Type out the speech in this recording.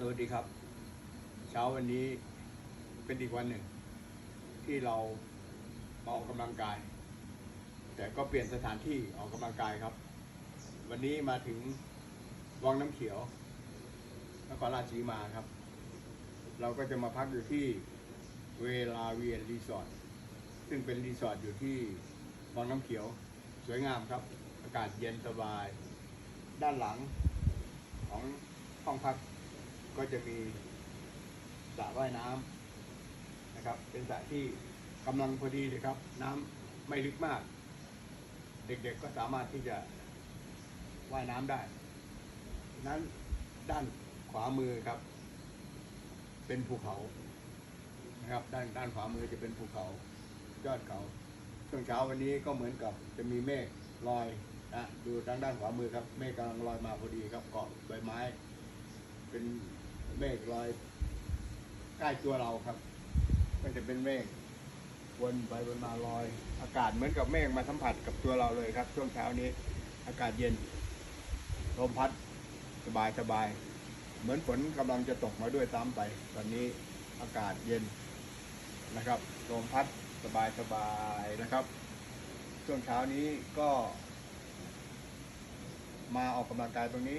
สวัสดีครับ เช้าวันนี้เป็นอีกวันหนึ่ง ที่เรามาออกกำลังกาย แต่ก็เปลี่ยนสถานที่ออกกำลังกายครับ วันนี้มาถึงวังน้ำเขียวนครราชสีมาครับ เราก็จะมาพักอยู่ที่เวลาเวียนรีสอร์ทซึ่งเป็นรีสอร์ทอยู่ที่วังน้ำเขียว สวยงามครับ อากาศเย็นสบาย ด้านหลังของห้องพัก ก็จะมีสระว่ายน้ำนะครับ เป็นสระที่กำลังพอดีเลยครับ น้ำไม่ลึกมาก เด็กๆก็สามารถที่จะว่ายน้ำได้ นั้นด้านขวามือครับ เป็นภูเขานะครับ ด้านด้านขวามือจะเป็นภูเขายอดเขาช่วงเช้าวันนี้ก็เหมือนกับจะมีเมฆลอยนะดูทางด้านขวามือครับเมฆกำลังลอยมาพอดีครับเกาะใบไม้ เป็น เมฆลอยใกล้ตัวเราครับ ก็จะเป็นเมฆวนไปวนมาลอย อากาศเหมือนกับเมฆมาสัมผัสกับตัวเราเลยครับ ช่วงเช้านี้ อากาศเย็นลมพัดสบายสบาย เหมือนฝนกำลังจะตกมาด้วยตามไป ตอนนี้อากาศเย็นนะครับลมพัดสบายสบายนะครับ ช่วงเช้านี้ก็ มาออกกำลังกายตรงนี้